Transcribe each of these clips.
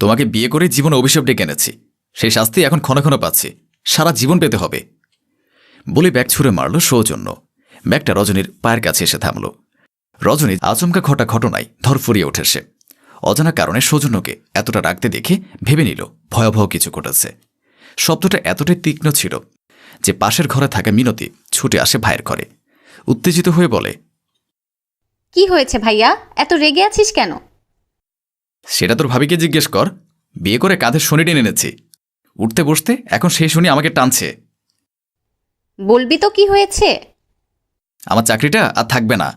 তোমাকে বিয়ে করে জীবন অভিশাপ ডেকে এনেছি। সেই শাস্তি এখন ক্ষণ ক্ষণ পাচ্ছি। সারা জীবন পেতে হবে। বলে ব্যাগ ছুঁড়ে মারল সৌজন্য। ব্যাগটা রজনীর পায়ের কাছে এসে থামল। রজনী আচমকা ঘটা ঘটনায় ধরফরিয়ে ওঠে সে। অজানা কারণে সৌজন্যকে এতটা রাখতে দেখে ভেবে নিল, ভয়াবহ কিছু ঘটেছে। শব্দটা এতটাই তীক্ষ্ণ ছিল যে পাশের ঘরে থাকা মিনতি ছুটে আসে ভাইয়ের ঘরে। উত্তেজিত হয়ে বলে, কি হয়েছে ভাইয়া? এত রেগে আছিস কেন? সেটা তোর ভাবিকে জিজ্ঞেস কর। বিয়ে করে কাঁধে শনি টেনে এনেছি। উঠতে বসতে এখন সেই শনি আমাকে টানছে। বলবি তো কি হয়েছে? আমার চাকরিটা আর থাকবে না।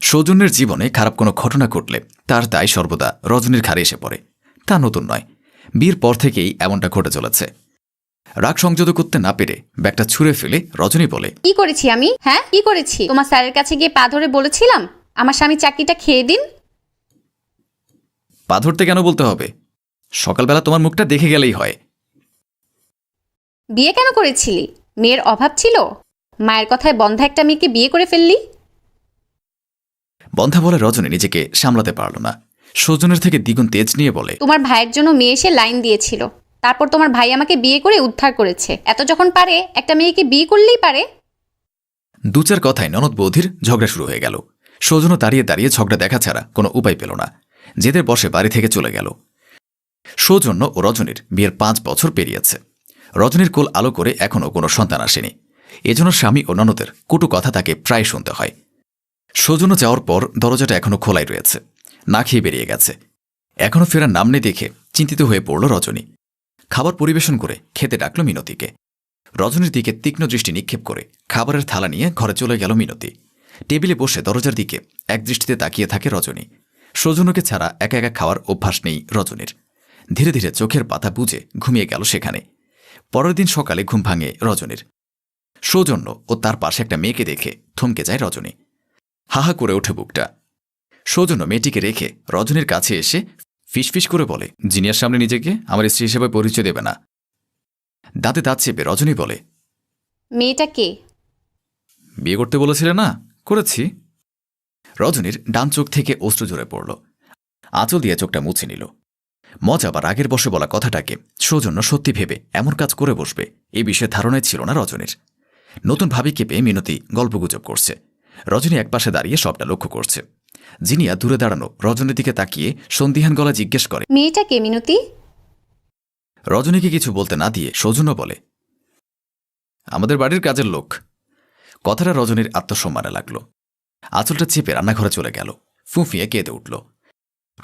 সৌজন্যের জীবনে খারাপ কোনো ঘটনা ঘটলে তার দায় সর্বদা রজনীর ঘাড়ে এসে পড়ে। তা নতুন নয়। বিয়ের পর থেকেই এমনটা ঘটে চলেছে। রাগ সংযত করতে না পেরে ব্যাগটা ছুঁড়ে ফেলে রজনী বলে কি করেছি আমি? হ্যাঁ কি করেছি? তোমার স্যারের কাছে গিয়ে পা ধরে বলেছিলাম আমার স্বামী চাকরিটা খেয়ে দিন। পা ধরতে কেন বলতে হবে? সকালবেলা তোমার মুখটা দেখে গেলেই হয়। বিয়ে কেন করেছিলি? মেয়ের অভাব ছিল? মায়ের কথায় বন্ধা একটা মেয়েকে বিয়ে করে ফেললি? বন্ধা বলে রজনী নিজেকে সামলাতে পারল না। সৌজনের থেকে দ্বিগুণ তেজ নিয়ে বলে তোমার ভাইয়ের জন্য মেয়ে এসে লাইন দিয়েছিল। তারপর তোমার ভাই আমাকে বিয়ে করে উদ্ধার করেছে। এত যখন পারে একটা মেয়েকে বিয়ে করলেই পারে। দু চার কথায় ননদ বৌধির ঝগড়া শুরু হয়ে গেল। সৌজন্য দাঁড়িয়ে দাঁড়িয়ে ঝগড়া দেখা ছাড়া কোনো উপায় পেল না। জেদের বসে বাড়ি থেকে চলে গেল। সৌজন্য ও রজনীর বিয়ের পাঁচ বছর পেরিয়েছে। রজনীর কোল আলো করে এখনও কোনো সন্তান আসেনি। এজন্য স্বামী ও ননদের কটু কথা তাকে প্রায় শুনতে হয়। সৌজন্য যাওয়ার পর দরজাটা এখনও খোলাই রয়েছে। না খেয়ে বেরিয়ে গেছে। এখনও ফেরার নাম নেই দেখে চিন্তিত হয়ে পড়ল রজনী। খাবার পরিবেশন করে খেতে ডাকল মিনতিকে। রজনীর দিকে তীক্ষ্ণ দৃষ্টি নিক্ষেপ করে খাবারের থালা নিয়ে ঘরে চলে গেল মিনতি। টেবিলে বসে দরজার দিকে এক দৃষ্টিতে তাকিয়ে থাকে রজনী। সৌজন্যকে ছাড়া একা একা খাওয়ার অভ্যাস নেই রজনীর। ধীরে ধীরে চোখের পাতা বুঝে ঘুমিয়ে গেল সেখানে। পরের দিন সকালে ঘুম ভাঙে রজনীর। সৌজন্য ও তার পাশে একটা মেয়েকে দেখে থমকে যায় রজনী। হাহা করে ওঠে বুকটা। সৌজন্য মেয়েটিকে রেখে রজনীর কাছে এসে ফিসফিস করে বলে জিনিয়ার সামনে নিজেকে আমার স্ত্রী হিসেবে পরিচয় দেবে না। দাঁতে দাঁত চেপে রজনী বলে মেয়েটা কে? বিয়ে করতে বলেছিলে না? করেছি। রজনীর ডান চোখ থেকে অস্ত্র ঝরে পড়ল। আঁচল দিয়ে চোখটা মুছে নিল। মজা বা রাগের বসে বলা কথাটাকে সৌজন্য সত্যি ভেবে এমন কাজ করে বসবে এই বিষয়ে ধারণাই ছিল না রজনীর। নতুন ভাবিকে পেয়ে মিনতি গল্পগুজব করছে। রজনী একপাশে দাঁড়িয়ে সবটা লক্ষ্য করছে। জিনিয়া দূরে দাঁড়ানো রজনীর দিকে তাকিয়ে সন্দিহান গলা জিজ্ঞেস করে মেয়েটা কে মিনতি? রজনীকে কিছু বলতে না দিয়ে সৌজন্য বলে আমাদের বাড়ির কাজের লোক। কথাটা রজনীর আত্মসম্মানে লাগল। আঁচলটা চেপে রান্নাঘরে চলে গেল। ফুঁফিয়ে কেঁদে উঠল।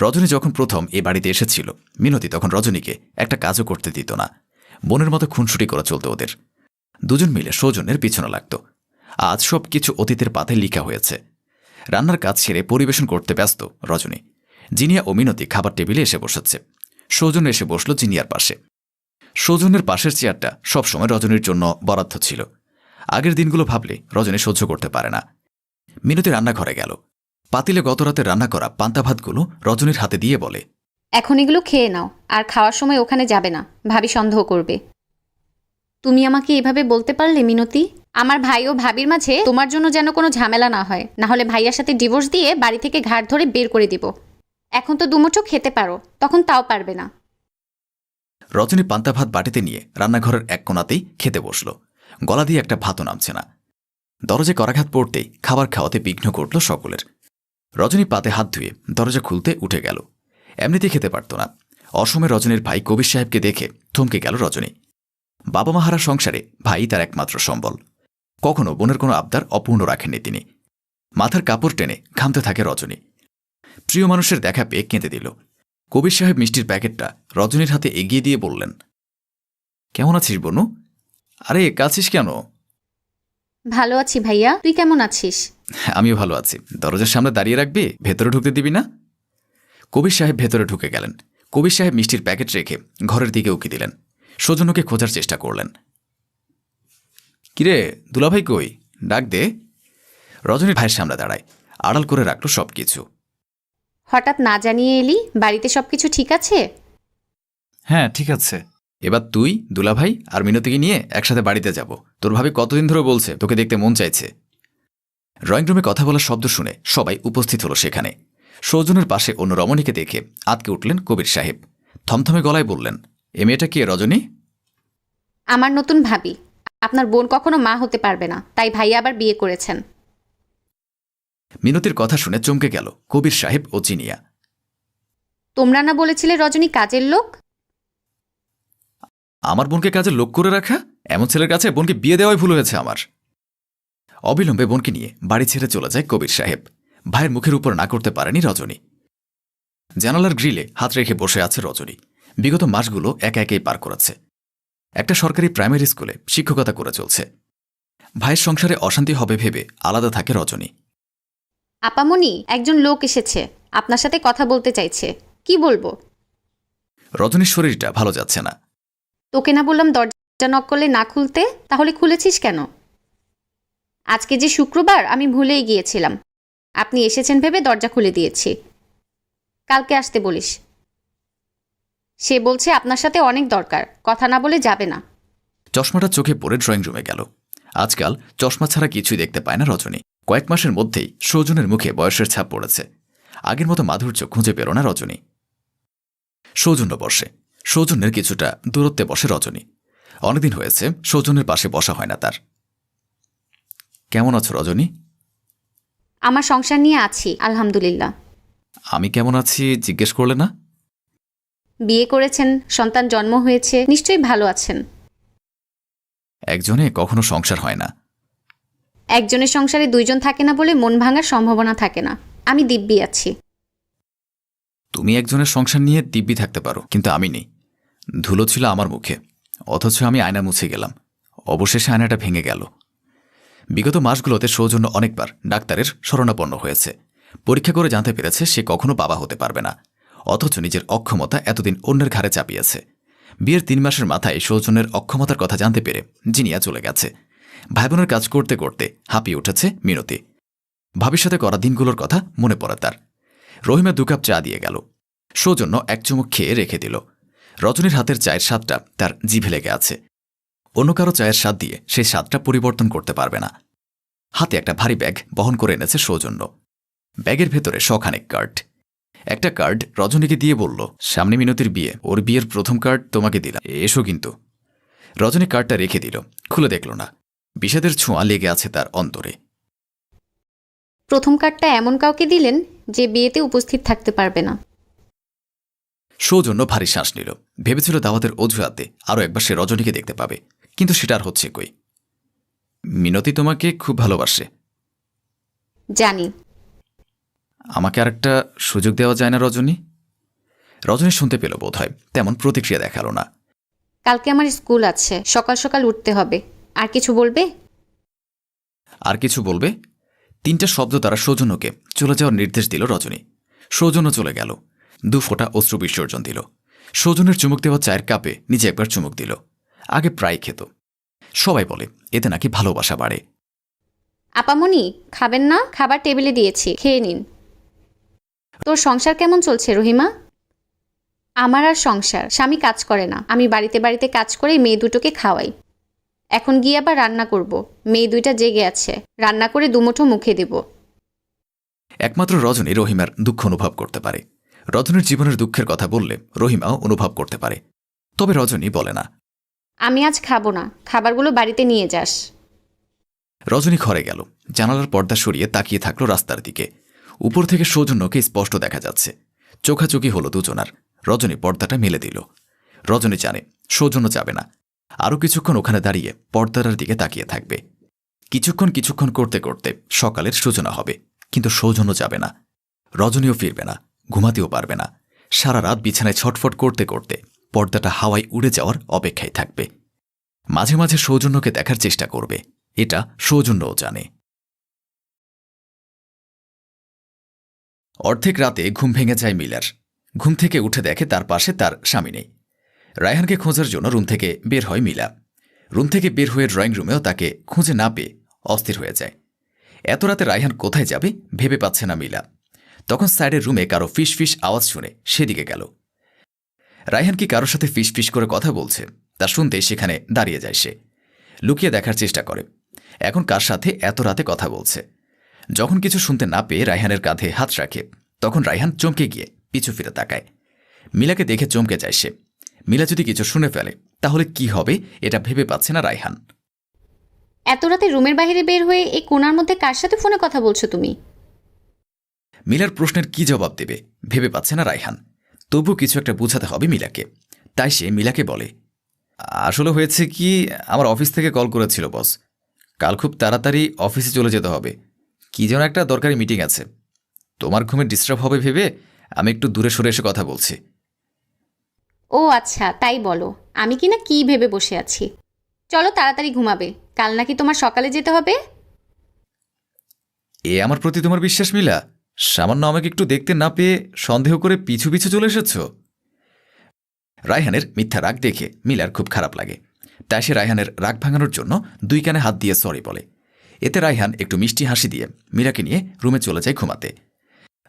রজনী যখন প্রথম এ বাড়িতে এসেছিল, মিনতি তখন রজনীকে একটা কাজও করতে দিত না। বোনের মতো খুনসুটি করে চলত ওদের। দুজন মিলে সৌজন্যের পিছনে লাগত। আজ সব কিছু অতীতের পাতায় লিখা হয়েছে। রান্নার কাজ ছেড়ে পরিবেশন করতে ব্যস্ত রজনী। জিনিয়া ও মিনতি খাবার টেবিলে এসে বসেছে। সৌজন্য এসে বসল জিনিয়ার পাশে। সৌজন্যের পাশের চেয়ারটা সবসময় রজনীর জন্য বরাদ্দ ছিল। আগের দিনগুলো ভাবলে রজনী সহ্য করতে পারে না। মিনতি রান্নাঘরে গেল। পাতিলে গতরাতে রান্না করা পান্তা ভাতগুলো রজনীর হাতে দিয়ে বলে এখন এগুলো খেয়ে নাও আর খাওয়ার সময় ওখানে যাবে না ভাবি সন্দেহ করবে। তুমি আমাকে এভাবে বলতে পারলে মিনতি? আমার ভাই ও ভাবির মাঝে তোমার জন্য যেন কোনো ঝামেলা না হয় না হলে ভাইয়ার সাথে ডিভোর্স দিয়ে বাড়ি থেকে ঘাট ধরে বের করে দিব। এখন তো দুমুঠো খেতে পারো তখন তাও পারবে না। রজনী পান্তা ভাত বাটিতে নিয়ে রান্নাঘরের এক কোণাতেই খেতে বসল। গলা দিয়ে একটা ভাতও নামছে না। দরজে করাঘাত পড়তেই খাবার খাওয়াতে বিঘ্ন করল সকলের। রজনী পাতে হাত ধুয়ে দরজা খুলতে উঠে গেল। এমনিতে খেতে পারত না। অসমে রজনীর ভাই কবির সাহেবকে দেখে থমকে গেল রজনী। বাবা মাহারা সংসারে ভাই তার একমাত্র সম্বল। কখনো বোনের কোনো আবদার অপূর্ণ রাখেননি তিনি। মাথার কাপড় টেনে ঘামতে থাকে রজনী। প্রিয় মানুষের দেখা পেয়ে কেঁদে দিল। কবির সাহেব মিষ্টির প্যাকেটটা রজনীর হাতে এগিয়ে দিয়ে বললেন, কেমন আছিস বনু? আরে, কাছিস কেন? ভালো আছি ভাইয়া। তুই কেমন আছিস? আমিও ভালো আছি। দরজার সামনে দাঁড়িয়ে রাখবি? ভেতরে ঢুকতে দিবি না? কবির সাহেব ভেতরে ঢুকে গেলেন। কবির সাহেব মিষ্টির প্যাকেট রেখে ঘরের দিকে উকি দিলেন। সৌজন্যকে খোঁজার চেষ্টা করলেন। কিরে দুলাভাই কই? ডাক দে। রজনীর ভাইয়ের সামনে দাঁড়ায়। আড়াল করে রাখল সব কিছু হঠাৎ না জানিয়ে এলি? বাড়িতে সব কিছু ঠিক আছে? হ্যাঁ ঠিক আছে। এবার তুই দুলাভাই আর মিনতিকে নিয়ে একসাথে বাড়িতে যাব। তোর ভাবি কতদিন ধরে বলছে তোকে দেখতে মন চাইছে। ড্রয়িং রুমে কথা বলার শব্দ শুনে সবাই উপস্থিত হলো সেখানে। সৌজনের পাশে অন্য রমণীকে দেখে আতকে উঠলেন কবির সাহেব। থমথমে গলায় বললেন এ মেয়েটা কে রজনী? আমার নতুন ভাবি। আপনার বোন কখনো মা হতে পারবে না তাই ভাইয়া আবার বিয়ে করেছেন। মিনতির কথা শুনে চমকে গেল কবির সাহেব ও চিনিয়া। তোমরা না বলেছিলে রজনী কাজের লোক? আমার বোনকে কাজে লোক করে রাখা? এমন ছেলের কাছে বোনকে বিয়ে দেওয়াই ভুল হয়েছে আমার। অবিলম্বে বোনকে নিয়ে বাড়ি ছেড়ে চলে যায় কবির সাহেব। ভাইয়ের মুখের উপর না করতে পারেনি রজনী। জানালার গ্রিলে হাত রেখে বসে আছে রজনী। বিগত মাসগুলো একা একাই পার করেছে। একটা সরকারি প্রাইমারি স্কুলে শিক্ষকতা করে চলছে। ভাইয়ের সংসারে অশান্তি হবে ভেবে আলাদা থাকে রজনী। আপামনি একজন লোক এসেছে। আপনার সাথে কথা বলতে চাইছে। কি বলব? রজনীর শরীরটা ভালো যাচ্ছে না। তোকে না বললাম দরজা নক করলে না খুলতে? তাহলে খুলেছিস কেন? আজকে যে শুক্রবার, আমি ভুলেই গিয়েছিলাম। আপনি এসেছেন ভেবে দরজা খুলে দিয়েছি। কালকে আসতে বলিস। সে বলছে, আপনার সাথে অনেক দরকার। কথা না বলে যাবে না। চশমাটা চোখে পড়ে ড্রয়িং রুমে গেল। আজকাল চশমা ছাড়া কিছুই দেখতে পায় না রজনী। কয়েক মাসের মধ্যেই সৌজনের মুখে বয়সের ছাপ পড়েছে। আগের মতো মাধুর্য খুঁজে পেল না রজনী। সৌজন্য বসে। সৌজন্যের কিছুটা দূরত্বে বসে রজনী। অনেকদিন হয়েছে সৌজনের পাশে বসা হয় না তার। কেমন আছো রজনী? আমার সংসার নিয়ে আছি আলহামদুলিল্লাহ। আমি কেমন আছি জিজ্ঞেস করলে না? বিয়ে করেছেন সন্তান জন্ম হয়েছে নিশ্চয়ই ভালো আছেন। একজনে কখনো সংসার হয় না। একজনের সংসারে দুইজন থাকে না বলে মন ভাঙার সম্ভাবনা থাকে না। আমি দিব্যি আছি। তুমি একজনের সংসার নিয়ে দিব্যি থাকতে পারো কিন্তু আমি নেই। ধুলো ছিল আমার মুখে, অথচ আমি আয়না মুছে গেলাম। অবশেষে আয়নাটা ভেঙে গেল। বিগত মাসগুলোতে সৌজন্য অনেকবার ডাক্তারের শরণাপন্ন হয়েছে। পরীক্ষা করে জানতে পেরেছে সে কখনো বাবা হতে পারবে না, অথচ নিজের অক্ষমতা এতদিন অন্যের ঘাড়ে চাপিয়েছে। বিয়ের তিন মাসের মাথায় সৌজন্যের অক্ষমতার কথা জানতে পেরে জিনিয়া চলে গেছে। ভাই বোনের কাজ করতে করতে হাঁপিয়ে উঠেছে মিনতি। ভবিষ্যতে করা দিনগুলোর কথা মনে পড়ে তার। রহিমা দু কাপ চা দিয়ে গেল। সৌজন্য এক চুমুক খেয়ে রেখে দিল। রজনীর হাতের চায়ের স্বাদটা তার জিভে লেগে আছে। অন্য কারও চায়ের স্বাদ দিয়ে সেই স্বাদটা পরিবর্তন করতে পারবে না। হাতে একটা ভারী ব্যাগ বহন করে এনেছে সৌজন্য। ব্যাগের ভেতরে শখানেক কার্ড। একটা কার্ড রজনীকে দিয়ে বলল, সামনে মিনতির বিয়ে, ওর বিয়ের প্রথম কার্ড তোমাকে দিলাম। এসো কিন্তু। রজনী কার্ডটা রেখে দিল, খুলে দেখল না। বিষাদের ছোঁয়া লেগে আছে তার অন্তরে। প্রথম কার্ডটা এমন কাউকে দিলেন যে বিয়েতে উপস্থিত থাকতে পারবে না। সৌজন্য ভারী শ্বাস নিল। ভেবেছিল দাওয়াতের অজুহাতে আরও একবার সে রজনীকে দেখতে পাবে কিন্তু সেটা আর হচ্ছে কই? মিনতি তোমাকে খুব ভালোবাসে। জানি। আমাকে আর একটা সুযোগ দেওয়া যায় না রজনী? রজনী শুনতে পেল বোধ হয় তেমন প্রতিক্রিয়া দেখাল না। কালকে আমার স্কুল আছে সকাল সকাল উঠতে হবে। আর কিছু বলবে? আর কিছু বলবে? তিনটা শব্দ তারা সৌজন্যকে চলে যাওয়ার নির্দেশ দিল রজনী। সৌজন্য চলে গেল। দু ফোঁটা অশ্রু বিসর্জন দিল। সৌজনের চুমুক দেওয়া চায়ের কাপে নিজে একবার চুমুক দিল। আগে প্রায় খেত। সবাই বলে এতে নাকি ভালোবাসা বাড়ে। আপামনি খাবেন না খাবার টেবিলে দিয়েছি খেয়ে নিন। তোর সংসার কেমন চলছে রহিমা? আমার আর সংসার স্বামী কাজ করে না। আমি বাড়িতে বাড়িতে কাজ করে মেয়ে দুটোকে খাওয়াই। এখন গিয়ে আবার রান্না করব। মেয়ে দুইটা জেগে আছে। রান্না করে দুমুঠো মুখে দেব। একমাত্র রজনী রহিমার দুঃখ অনুভব করতে পারে। রজনীর জীবনের দুঃখের কথা বললে রহিমাও অনুভব করতে পারে। তবে রজনী বলে না। আমি আজ খাব না। খাবারগুলো বাড়িতে নিয়ে যাস। রজনী ঘরে গেল। জানালার পর্দা সরিয়ে তাকিয়ে থাকল রাস্তার দিকে। উপর থেকে সৌজন্যকে স্পষ্ট দেখা যাচ্ছে। চোখাচোখি হলো দুজনার। রজনী পর্দাটা মেলে দিল। রজনী জানে সৌজন্য যাবে না। আরও কিছুক্ষণ ওখানে দাঁড়িয়ে পর্দাটার দিকে তাকিয়ে থাকবে। কিছুক্ষণ কিছুক্ষণ করতে করতে সকালের সূচনা হবে কিন্তু সৌজন্য যাবে না। রজনীও ফিরবে না। ঘুমাতেও পারবে না। সারা রাত বিছানায় ছটফট করতে করতে পর্দাটা হাওয়ায় উড়ে যাওয়ার অপেক্ষায় থাকবে। মাঝে মাঝে সৌজন্যকে দেখার চেষ্টা করবে। এটা সৌজন্যও জানে। অর্ধেক রাতে ঘুম ভেঙে যায় মিলার। ঘুম থেকে উঠে দেখে তার পাশে তার স্বামী নেই। রায়হানকে খোঁজার জন্য রুম থেকে বের হয় মিলা। রুম থেকে বের হয়ে ড্রয়িং রুমেও তাকে খুঁজে না পেয়ে অস্থির হয়ে যায়। এত রাতে রায়হান কোথায় যাবে ভেবে পাচ্ছে না মিলা। তখন সাইডের রুমে কারও ফিস আওয়াজ শুনে সেদিকে গেল। রায়হান কি কারোর সাথে ফিস করে কথা বলছে, তা শুনতে সেখানে দাঁড়িয়ে যায় সে। লুকিয়ে দেখার চেষ্টা করে। এখন কার সাথে এত রাতে কথা বলছে? যখন কিছু শুনতে না পেয়ে রায়হানের কাঁধে হাত রাখে, তখন রায়হান চমকে গিয়ে পিছু ফিরে তাকায়। মিলাকে দেখে চমকে যায় সে। মিলা যদি কিছু শুনে ফেলে, তাহলে কি হবে এটা ভেবে পাচ্ছে না রায়হান। এত রাতে রুমের বাইরে বের হয়ে এই কোনার মধ্যে কার সাথে ফোনে কথা বলছো তুমি? মিলার প্রশ্নের কি জবাব দেবে? ভেবে পাচ্ছে না রায়হান। তবু কিছু একটা বোঝাতে হবে মিলাকে। তাই সে মিলাকে বলে আসলে হয়েছে কি আমার অফিস থেকে কল করেছিল বস। কাল খুব তাড়াতাড়ি অফিসে চলে যেতে হবে। কি যেন একটা দরকারি মিটিং আছে। তোমার ঘুমে ডিস্টার্ব হবে ভেবে আমি একটু দূরে সরে এসে কথা বলছি। ও আচ্ছা তাই বলো। আমি কি না কি ভেবে বসে আছি? চলো তাড়াতাড়ি ঘুমাবে। কাল নাকি তোমার সকালে যেতে হবে? এ আমার প্রতি তোমার বিশ্বাস মিলা? সামান্য আমাকে একটু দেখতে না পেয়ে সন্দেহ করে পিছু পিছু চলে এসেছ? রায়হানের মিথ্যা রাগ দেখে মিলার খুব খারাপ লাগে। তাই সে রায়হানের রাগ ভাঙানোর জন্য দুই কানে হাত দিয়ে সরি বলে। এতে রায়হান একটু মিষ্টি হাসি দিয়ে মীরাকে নিয়ে রুমে চলে যায় ঘুমাতে।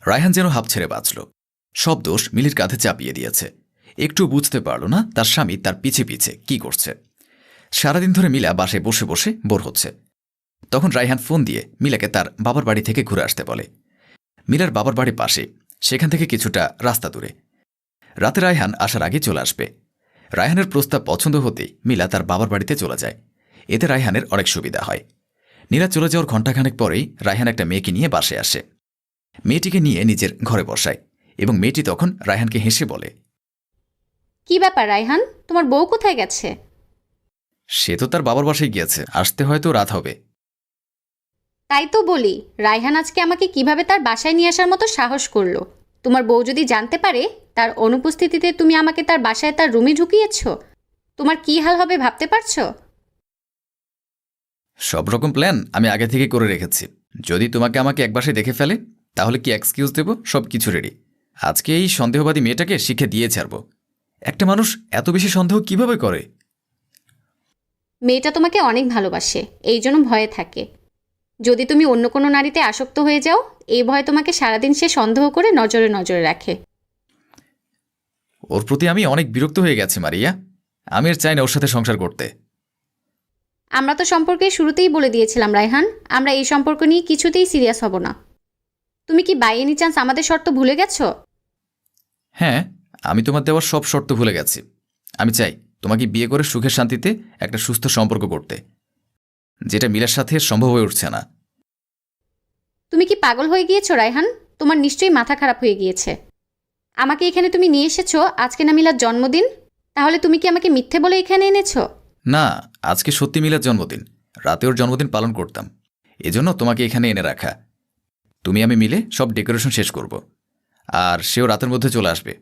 রায়হান যেন হাঁপ ছেড়ে বাঁচল। সব দোষ মিলির কাঁধে চাপিয়ে দিয়েছে। একটু বুঝতে পারল না তার স্বামী তার পিছে পিছে কি করছে। সারাদিন ধরে মিলা বাসায় বসে বসে বোর হচ্ছে। তখন রায়হান ফোন দিয়ে মিলাকে তার বাবার বাড়ি থেকে ঘুরে আসতে বলে। মিলার বাবার বাড়ির পাশে সেখান থেকে কিছুটা রাস্তা দূরে। রাতে রায়হান আসার আগে চলে আসবে। রায়হানের প্রস্তাব পছন্দ হতেই মিলা তার বাবার বাড়িতে চলে যায়। এতে রায়হানের অনেক সুবিধা হয়। নীলা চলে যাওয়ার ঘণ্টাখানেক পরেই রায়হান একটা মেয়েকে নিয়ে বাসে আসে। মেয়েটিকে নিয়ে নিজের ঘরে বসায় এবং মেয়েটি তখন রায়হানকে হেসে বলে কি ব্যাপার রায়হান? তোমার বউ কোথায় গেছে? সে তো তার বাবার বাসায় গিয়েছে। আসতে হয়তো রাত হবে। তাই তো বলি রায়হান আজকে আমাকে কীভাবে তার বাসায় নিয়ে আসার মতো সাহস করল? তোমার বউ যদি জানতে পারে তার অনুপস্থিতিতে তুমি আমাকে তার বাসায় তার রুমে ঢুকিয়েছ তোমার কি হাল হবে ভাবতে পারছ? সব রকম প্ল্যান আমি আগে থেকে করে রেখেছি। যদি তোমাকে আমাকে এক বাসায় দেখে ফেলে তাহলে কি এক্সকিউজ দেব? সব কিছু রেডি আজকে এই সন্দেহবাদী মেয়েটাকে শিখে দিয়ে ছাড়ব। একটা মানুষ এত বেশি সন্দেহ কীভাবে করে? মেয়েটা তোমাকে অনেক ভালোবাসে এই জন্য ভয়ে থাকে। যদি তুমি অন্য কোনো নারীতে আসক্ত হয়ে যাও এই ভয় তোমাকে সারাদিন সে সন্দেহ করে নজরে নজরে রাখে। ওর প্রতি আমি অনেক বিরক্ত হয়ে গেছি মারিয়া। আমি আর চাই না ওর সাথে সংসার করতে। আমরা তো সম্পর্কে শুরুতেই বলে দিয়েছিলাম রায়হান। আমরা এই সম্পর্ক নিয়ে কিছুতেই সিরিয়াস হব না। তুমি কি বাই এনি চান্স আমাদের শর্ত ভুলে গেছো? হ্যাঁ আমি তোমার দেওয়ার সব শর্ত ভুলে গেছি। আমি চাই তোমাকে বিয়ে করে সুখের শান্তিতে একটা সুস্থ সম্পর্ক করতে যেটা মিলার সাথে সম্ভব হয়ে উঠছে না। তুমি কি পাগল হয়ে গিয়েছো রায়হান? তোমার নিশ্চয়ই মাথা খারাপ হয়ে গিয়েছে। আমাকে এখানে তুমি নিয়ে এসেছ আজকে না মিলার জন্মদিন? তাহলে তুমি কি আমাকে মিথ্যে বলে এখানে এনেছো? না আজকে সত্যি মিলার জন্মদিন। রাতে ওর জন্মদিন পালন করতাম। এজন্য তোমাকে এখানে এনে রাখা। তুমি আমি মিলে সব ডেকোরেশন শেষ করব। আর সেও রাতের মধ্যে চলে আসবে।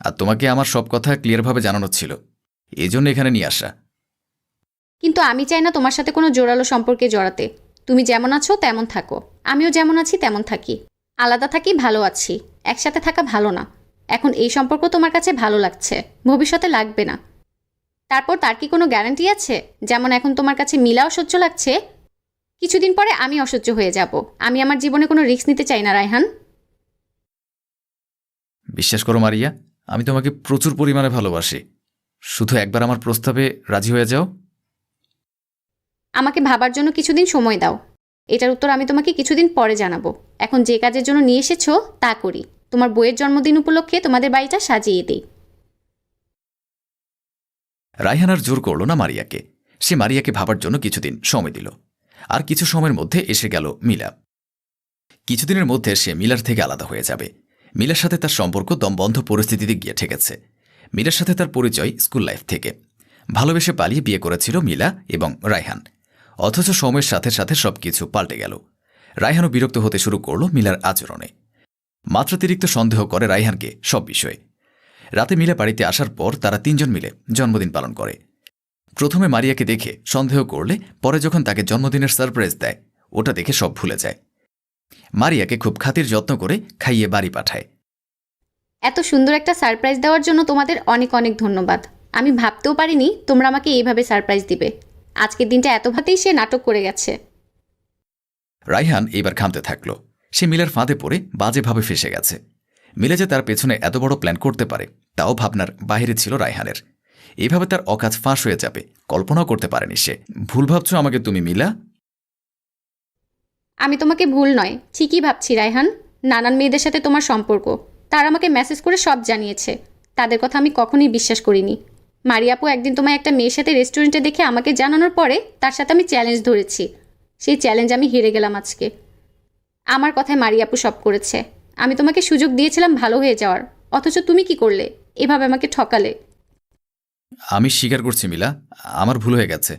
আর তোমাকে আমার সব কথা ক্লিয়ারভাবে জানানো ছিল। এই জন্য এখানে নিয়ে আসা। কিন্তু আমি চাই না তোমার সাথে কোনো জোরালো সম্পর্কে জড়াতে। তুমি যেমন আছো, তেমন থাকো। আমিও যেমন আছি, তেমন থাকি। আলাদা থাকি, ভালো আছি। একসাথে থাকা ভালো না। এখন এই সম্পর্ক তোমার কাছে ভালো লাগছে। ভবিষ্যতে লাগবে না। তারপর তার কি কোনো গ্যারান্টি আছে? যেমন এখন তোমার কাছে মিলা অসহ্য লাগছে? কিছুদিন পরে আমি অসহ্য হয়ে যাব। আমি আমার জীবনে কোনো রিস্ক নিতে চাই না, রায়হান। বিশ্বাস করো, মারিয়া, আমি তোমাকে প্রচুর পরিমাণে ভালোবাসি। শুধু একবার আমার প্রস্তাবে রাজি হয়ে যাও। আমাকে ভাবার জন্য কিছুদিন সময় দাও। এটার উত্তর আমি তোমাকে কিছুদিন পরে জানাব। এখন যে কাজের জন্য নিয়ে এসেছ, তা করি। তোমার বইয়ের জন্মদিন উপলক্ষে তোমাদের বাড়িটা সাজিয়ে দিই। রায়হান আর জোর করল না মারিয়াকে। সে মারিয়াকে ভাবার জন্য কিছুদিন সময় দিল। আর কিছু সময়ের মধ্যে এসে গেল মিলা। কিছুদিনের মধ্যে সে মিলার থেকে আলাদা হয়ে যাবে। মিলার সাথে তার সম্পর্ক দমবন্ধ পরিস্থিতিতে গিয়ে ঠেকেছে। মিলার সাথে তার পরিচয় স্কুল লাইফ থেকে। ভালোবেসে পালিয়ে বিয়ে করেছিল মিলা এবং রায়হান। অথচ সময়ের সাথে সাথে সবকিছু পাল্টে গেল। রায়হানও বিরক্ত হতে শুরু করল মিলার আচরণে। মাত্রাতিরিক্ত সন্দেহ করে রায়হানকে সব বিষয়ে। রাতে মিলে বাড়িতে আসার পর তারা তিনজন মিলে জন্মদিন পালন করে। প্রথমে মারিয়াকে দেখে সন্দেহ করলে, পরে যখন তাকে জন্মদিনের সারপ্রাইজ দেয়, ওটা দেখে সব ভুলে যায়। মারিয়াকে খুব খাতির যত্ন করে খাইয়ে বাড়ি পাঠায়। এত সুন্দর একটা সারপ্রাইজ দেওয়ার জন্য তোমাদের অনেক অনেক ধন্যবাদ। আমি ভাবতেও পারিনি তোমরা আমাকে এইভাবে সারপ্রাইজ দিবে। আজকের দিনটা এত ভাতেই সে নাটক করে গেছে। রাইহান এবার খামতে থাকল। সে মিলার ফাঁদে পড়ে বাজেভাবে ফেসে গেছে। মিলে যে তার পেছনে এত বড় প্ল্যান করতে পারে তাও ভাবনার বাইরে ছিল রায়হানের এভাবে তার অকাজ ফাঁস হয়ে যাবে কল্পনাও করতে পারেনি সে। ভুল ভাবছ আমাকে তুমি মিলা? আমি তোমাকে ভুল নয় ঠিকই ভাবছি রায়হান নানান মেয়েদের সাথে তোমার সম্পর্ক তারা আমাকে মেসেজ করে সব জানিয়েছে। তাদের কথা আমি কখনোই বিশ্বাস করিনি। মারিয়াপু একদিন তোমায় একটা মেয়ের সাথে রেস্টুরেন্টে দেখে আমাকে জানানোর পরে তার সাথে আমি চ্যালেঞ্জ ধরেছি। সেই চ্যালেঞ্জ আমি হেরে গেলাম আজকে। আমার কথায় মারিয়াপু সব করেছে। আমি তোমাকে সুযোগ দিয়েছিলাম ভালো হয়ে যাওয়ার। অথচ তুমি কি করলে? এভাবে আমাকে ঠকালে। আমি স্বীকার করছি মিলা। আমার ভুল হয়ে গেছে।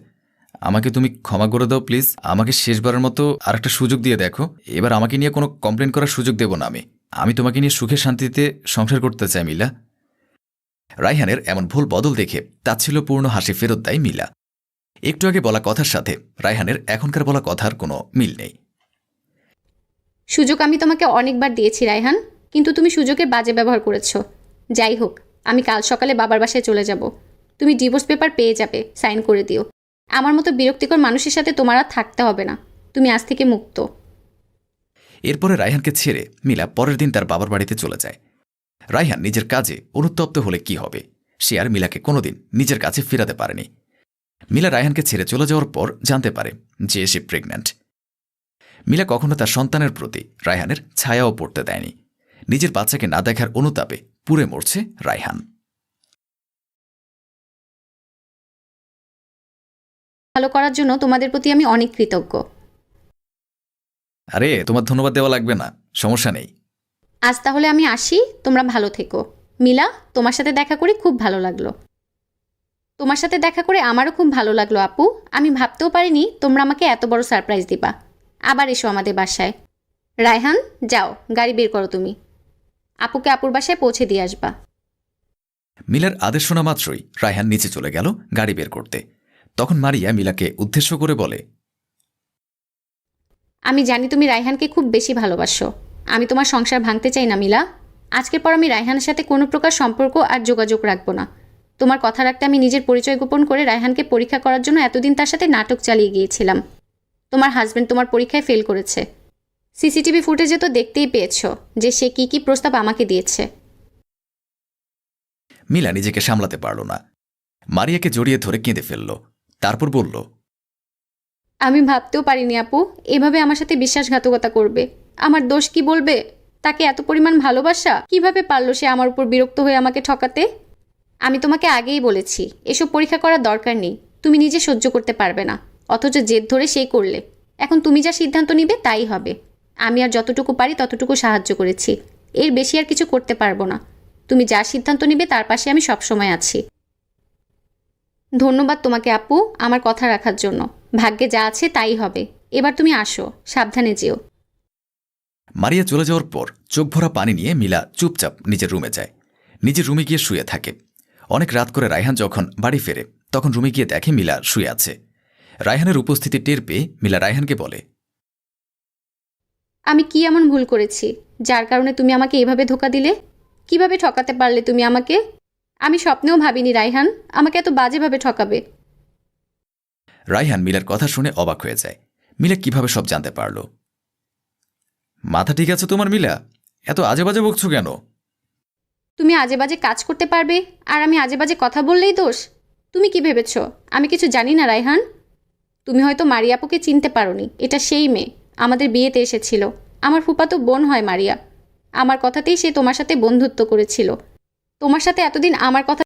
আমাকে তুমি ক্ষমা করে দাও প্লিজ আমাকে শেষবারের মতো আরেকটা সুযোগ দিয়ে দেখো। এবার আমাকে নিয়ে কোনো কমপ্লেন করার সুযোগ দেব না আমি। আমি তোমাকে নিয়ে সুখে শান্তিতে সংসার করতে চাই, মিলা। রাইহানের এমন ভুল বদল দেখে তাচ্ছিল্যপূর্ণ হাসি ফেরত দেয় মিলা। একটু আগে বলা কথার সাথে রাইহানের এখনকার বলা কথার কোনো মিল নেই। সুযোগ আমি তোমাকে অনেকবার দিয়েছি রায়হান কিন্তু তুমি সুযোগের বাজে ব্যবহার করেছ। যাই হোক আমি কাল সকালে বাবার বাসায় চলে যাব। তুমি ডিভোর্স পেপার পেয়ে যাবে সাইন করে দিও। আমার মতো বিরক্তিকর মানুষের সাথে তোমার আর থাকতে হবে না। তুমি আজ থেকে মুক্ত। এরপরে রায়হানকে ছেড়ে মিলা পরের দিন তার বাবার বাড়িতে চলে যায়। রায়হান নিজের কাজে অনুত্তপ্ত হলে কি হবে? সে আর মিলাকে কোনোদিন নিজের কাছে ফেরাতে পারেনি। মিলা রায়হানকে ছেড়ে চলে যাওয়ার পর জানতে পারে যে সে প্রেগন্যান্ট মিলা কখনো তার সন্তানের প্রতি রায়হানের ছায়াও পড়তে দেয়নি। নিজের বাচ্চাকে না দেখার অনুতাপে পুড়ে মরছে রায়হান। ভালো করার জন্য তোমাদের প্রতি আমি অনেক কৃতজ্ঞ। আরে তোমার ধন্যবাদ দেওয়া লাগবে না। সমস্যা নেই। আজ তাহলে আমি আসি তোমরা ভালো থেকো। মিলা তোমার সাথে দেখা করে খুব ভালো লাগল। তোমার সাথে দেখা করে আমারও খুব ভালো লাগল আপু। আমি ভাবতেও পারিনি তোমরা আমাকে এত বড় সারপ্রাইজ দিবা। আবার এসো আমাদের বাসায়। রায়হান যাও গাড়ি বের করো তুমি। আপুকে আপুর বাসায় পৌঁছে দিয়ে আসবা। মিলার আদেশ শোনা মাত্রই রায়হান নিচে চলে গেল গাড়ি বের করতে। তখন মারিয়া মিলাকে উদ্দেশ্য করে বলে আমি জানি তুমি রায়হানকে খুব বেশি ভালোবাসো। আমি তোমার সংসার ভাঙতে চাই না মিলা। আজকের পর আমি রায়হানের সাথে কোনো প্রকার সম্পর্ক আর যোগাযোগ রাখব না। তোমার কথা রাখতে আমি নিজের পরিচয় গোপন করে রায়হানকে পরীক্ষা করার জন্য এতদিন তার সাথে নাটক চালিয়ে গিয়েছিলাম। তোমার হাজবেন্ড তোমার পরীক্ষায় ফেল করেছে। সিসিটিভি ফুটেজে তো দেখতেই পেয়েছ যে সে কি কি প্রস্তাব আমাকে দিয়েছে। মিলা নিজেকে সামলাতে পারল না। মারিয়াকে জড়িয়ে ধরে কেঁদে ফেলল। তারপর বলল আমি ভাবতেও পারিনি আপু এভাবে আমার সাথে বিশ্বাসঘাতকতা করবে। আমার দোষ কি বলবে? তাকে এত পরিমাণ ভালোবাসা? কীভাবে পারল সে আমার উপর বিরক্ত হয়ে আমাকে ঠকাতে? আমি তোমাকে আগেই বলেছি, এসব পরীক্ষা করার দরকার নেই। তুমি নিজে সহ্য করতে পারবে না, অথচ জেদ ধরে সেই করলে। এখন তুমি যা সিদ্ধান্ত নিবে তাই হবে। আমি আর যতটুকু পারি ততটুকু সাহায্য করেছি। এর বেশি আর কিছু করতে পারব না। তুমি যা সিদ্ধান্ত নিবে তার পাশে আমি সবসময় আছি। ধন্যবাদ তোমাকে, আপু, আমার কথা রাখার জন্য। ভাগ্যে যা আছে তাই হবে। এবার তুমি আসো, সাবধানে যেও। মারিয়া চলে যাওয়ার পর চোখ ভরা পানি নিয়ে মিলা চুপচাপ নিজের রুমে যায়। নিজের রুমে গিয়ে শুয়ে থাকে। অনেক রাত করে রায়হান যখন বাড়ি ফেরে তখন রুমে গিয়ে দেখে মিলা শুয়ে আছে। রায়হানের উপস্থিতি টের পেয়ে মিলা রায়হানকে বলে আমি কি এমন ভুল করেছি? যার কারণে তুমি আমাকে এভাবে ধোকা দিলে? কীভাবে ঠকাতে পারলে তুমি আমাকে? আমি স্বপ্নেও ভাবিনি রায়হান আমাকে এত বাজেভাবে ঠকাবে। রায়হান মিলার কথা শুনে অবাক হয়ে যায়। মিলা কীভাবে সব জানতে পারল? মাথা ঠিক আছে তোমার, মিলা? এত আজে বাজে বকছো কেন? তুমি আজে বাজে কাজ করতে পারবে, আর আমি আজে বাজে কথা বললেই দোষ। তুমি কি ভেবেছ? আমি কিছু জানি না, রায়হান। তুমি হয়তো মারিয়াপুকে চিনতে পারোনি। এটা সেই মেয়ে। আমাদের বিয়েতে এসেছিল। আমার ফুপাতো বোন হয় মারিয়া। আমার কথাতেই সে তোমার সাথে বন্ধুত্ব করেছিল। তোমার সাথে এতদিন আমার কথা